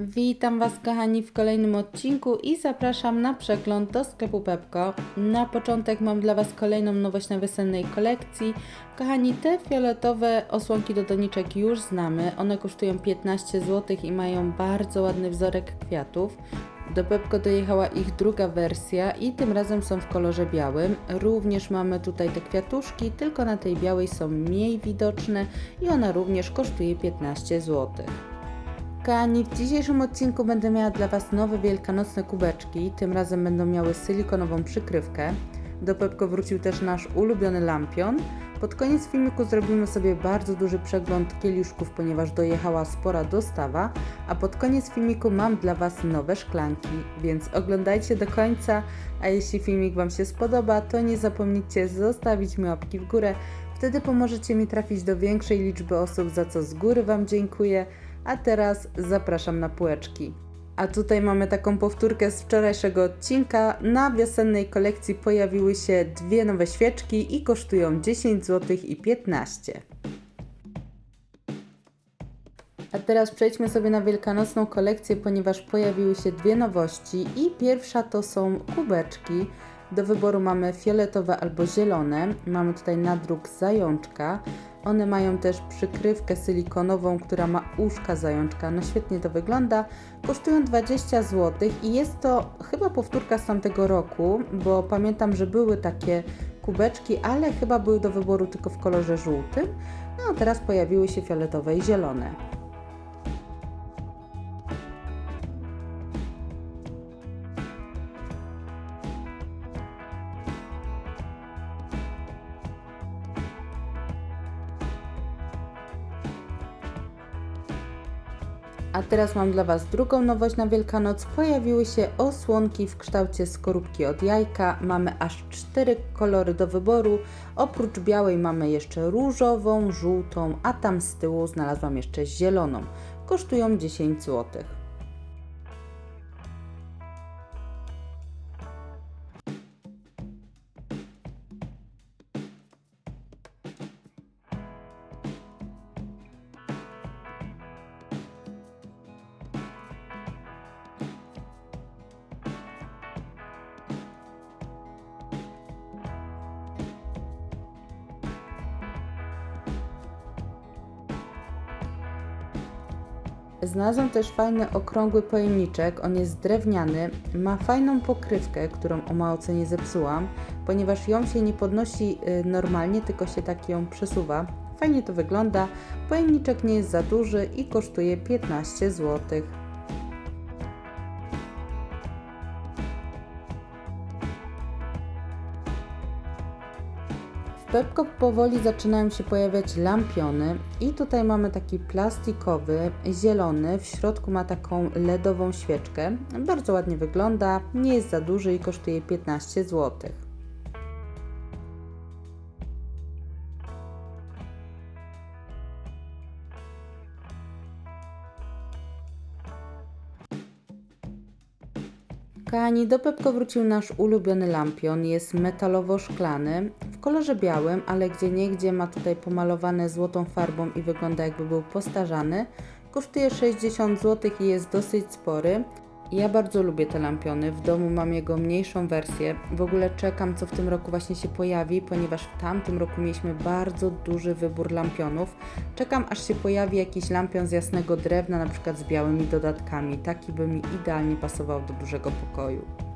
Witam Was kochani w kolejnym odcinku i zapraszam na przegląd do sklepu Pepko. Na początek mam dla Was kolejną nowość na wiosennej kolekcji. Kochani, te fioletowe osłonki do doniczek już znamy. One kosztują 15 zł i mają bardzo ładny wzorek kwiatów. Do Pepko dojechała ich druga wersja i tym razem są w kolorze białym. Również mamy tutaj te kwiatuszki, tylko na tej białej są mniej widoczne i ona również kosztuje 15 zł. Kochani, w dzisiejszym odcinku będę miała dla Was nowe wielkanocne kubeczki. Tym razem będą miały silikonową przykrywkę. Do Pepko wrócił też nasz ulubiony lampion. Pod koniec filmiku zrobimy sobie bardzo duży przegląd kieliszków, ponieważ dojechała spora dostawa, a pod koniec filmiku mam dla Was nowe szklanki, więc oglądajcie do końca, a jeśli filmik Wam się spodoba, to nie zapomnijcie zostawić mi łapki w górę, wtedy pomożecie mi trafić do większej liczby osób, za co z góry Wam dziękuję. A teraz zapraszam na półeczki. A tutaj mamy taką powtórkę z wczorajszego odcinka. Na wiosennej kolekcji pojawiły się dwie nowe świeczki i kosztują 10 zł i 15. A teraz przejdźmy sobie na wielkanocną kolekcję, ponieważ pojawiły się dwie nowości i pierwsza to są kubeczki. Do wyboru mamy fioletowe albo zielone. Mamy tutaj nadruk zajączka. One mają też przykrywkę silikonową, która ma uszka zajączka. No świetnie to wygląda. Kosztują 20 zł i jest to chyba powtórka z tamtego roku, bo pamiętam, że były takie kubeczki, ale chyba były do wyboru tylko w kolorze żółtym. No a teraz pojawiły się fioletowe i zielone. A teraz mam dla Was drugą nowość na Wielkanoc. Pojawiły się osłonki w kształcie skorupki od jajka. Mamy aż cztery kolory do wyboru. Oprócz białej mamy jeszcze różową, żółtą, a tam z tyłu znalazłam jeszcze zieloną. Kosztują 10 zł. Znalazłam też fajny okrągły pojemniczek, on jest drewniany, ma fajną pokrywkę, którą o mało co nie zepsułam, ponieważ ją się nie podnosi y, normalnie, tylko się tak ją przesuwa. Fajnie to wygląda, pojemniczek nie jest za duży i kosztuje 15 zł. Pepko powoli zaczynają się pojawiać lampiony i tutaj mamy taki plastikowy, zielony, w środku ma taką LEDową świeczkę. Bardzo ładnie wygląda, nie jest za duży i kosztuje 15 zł. Kochani, do Pepko wrócił nasz ulubiony lampion. Jest metalowo-szklany w kolorze białym, ale gdzie niegdzie ma tutaj pomalowane złotą farbą i wygląda jakby był postarzany. Kosztuje 60 zł i jest dosyć spory. Ja bardzo lubię te lampiony. W domu mam jego mniejszą wersję. W ogóle czekam, co w tym roku właśnie się pojawi, ponieważ w tamtym roku mieliśmy bardzo duży wybór lampionów. Czekam, aż się pojawi jakiś lampion z jasnego drewna, na przykład z białymi dodatkami. Taki by mi idealnie pasował do dużego pokoju.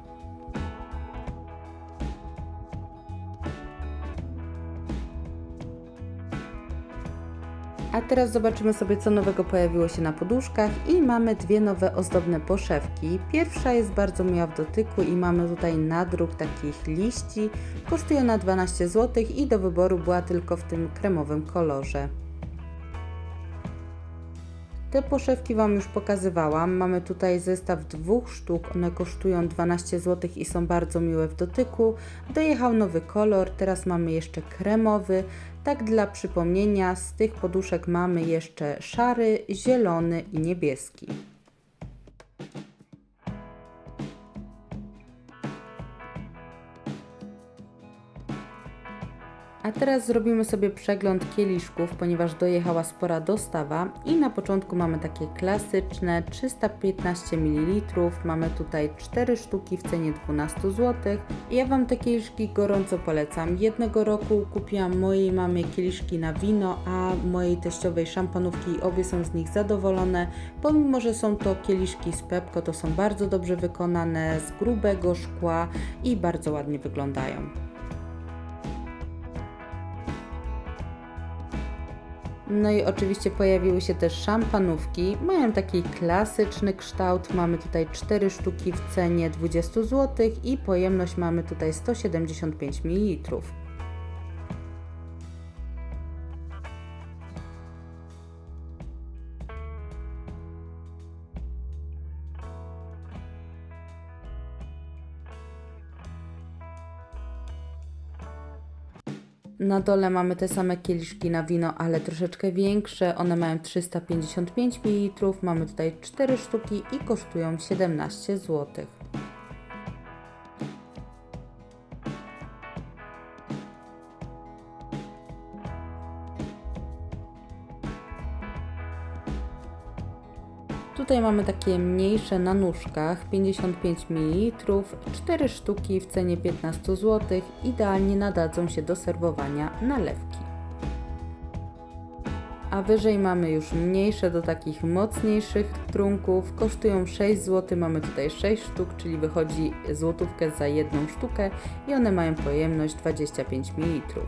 A teraz zobaczymy sobie, co nowego pojawiło się na poduszkach i mamy dwie nowe ozdobne poszewki. Pierwsza jest bardzo miła w dotyku i mamy tutaj nadruk takich liści. Kosztuje ona 12 zł i do wyboru była tylko w tym kremowym kolorze. Te poszewki Wam już pokazywałam. Mamy tutaj zestaw dwóch sztuk. One kosztują 12 zł i są bardzo miłe w dotyku. Dojechał nowy kolor. Teraz mamy jeszcze kremowy. Tak dla przypomnienia, z tych poduszek mamy jeszcze szary, zielony i niebieski. A teraz zrobimy sobie przegląd kieliszków, ponieważ dojechała spora dostawa i na początku mamy takie klasyczne 315 ml. Mamy tutaj 4 sztuki w cenie 12 zł. Ja Wam te kieliszki gorąco polecam. Jednego roku kupiłam mojej mamie kieliszki na wino, a mojej teściowej szampanówki i obie są z nich zadowolone. Pomimo, że są to kieliszki z Pepko, to są bardzo dobrze wykonane, z grubego szkła i bardzo ładnie wyglądają. No i oczywiście pojawiły się też szampanówki. Mają taki klasyczny kształt. Mamy tutaj 4 sztuki w cenie 20 zł i pojemność mamy tutaj 175 ml. Na dole mamy te same kieliszki na wino, ale troszeczkę większe. One mają 355 ml. Mamy tutaj 4 sztuki i kosztują 17 zł. Tutaj mamy takie mniejsze na nóżkach, 55 ml, 4 sztuki w cenie 15 zł, idealnie nadadzą się do serwowania nalewki. A wyżej mamy już mniejsze do takich mocniejszych trunków, kosztują 6 zł, mamy tutaj 6 sztuk, czyli wychodzi złotówkę za jedną sztukę i one mają pojemność 25 ml.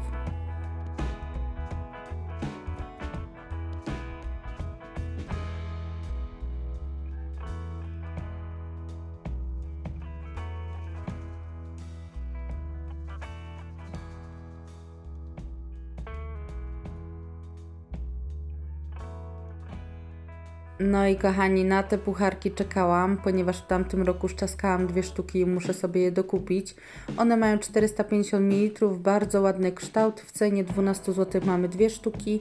No i kochani, na te pucharki czekałam, ponieważ w tamtym roku szczaskałam dwie sztuki i muszę sobie je dokupić. One mają 450 ml, bardzo ładny kształt, w cenie 12 zł mamy dwie sztuki.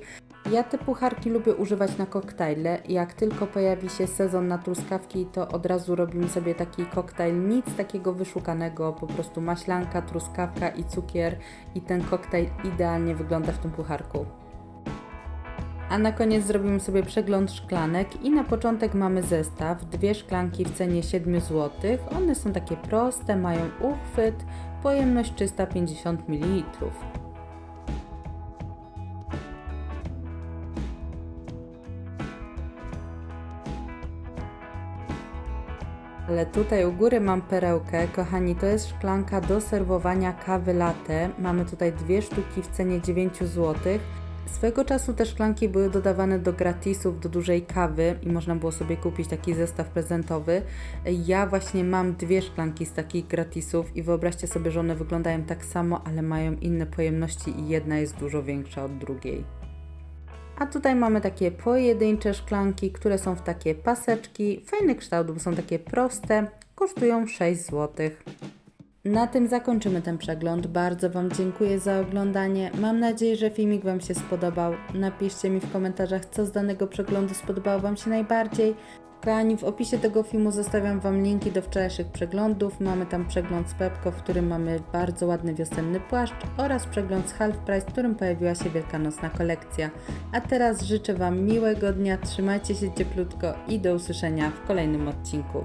Ja te pucharki lubię używać na koktajle. Jak tylko pojawi się sezon na truskawki, to od razu robimy sobie taki koktajl. Nic takiego wyszukanego, po prostu maślanka, truskawka i cukier i ten koktajl idealnie wygląda w tym pucharku. A na koniec zrobimy sobie przegląd szklanek i na początek mamy zestaw, dwie szklanki w cenie 7 zł. One są takie proste, mają uchwyt, pojemność 350 ml. Ale tutaj u góry mam perełkę, kochani, to jest szklanka do serwowania kawy latte. Mamy tutaj dwie sztuki w cenie 9 zł. Swego czasu te szklanki były dodawane do gratisów, do dużej kawy i można było sobie kupić taki zestaw prezentowy. Ja właśnie mam dwie szklanki z takich gratisów i wyobraźcie sobie, że one wyglądają tak samo, ale mają inne pojemności i jedna jest dużo większa od drugiej. A tutaj mamy takie pojedyncze szklanki, które są w takie paseczki. Fajny kształt, bo są takie proste, kosztują 6 zł. Na tym zakończymy ten przegląd. Bardzo Wam dziękuję za oglądanie. Mam nadzieję, że filmik Wam się spodobał. Napiszcie mi w komentarzach, co z danego przeglądu spodobało Wam się najbardziej. Kochani, w opisie tego filmu zostawiam Wam linki do wczorajszych przeglądów. Mamy tam przegląd z Pepko, w którym mamy bardzo ładny wiosenny płaszcz oraz przegląd z Half Price, w którym pojawiła się wielkanocna kolekcja. A teraz życzę Wam miłego dnia, trzymajcie się cieplutko i do usłyszenia w kolejnym odcinku.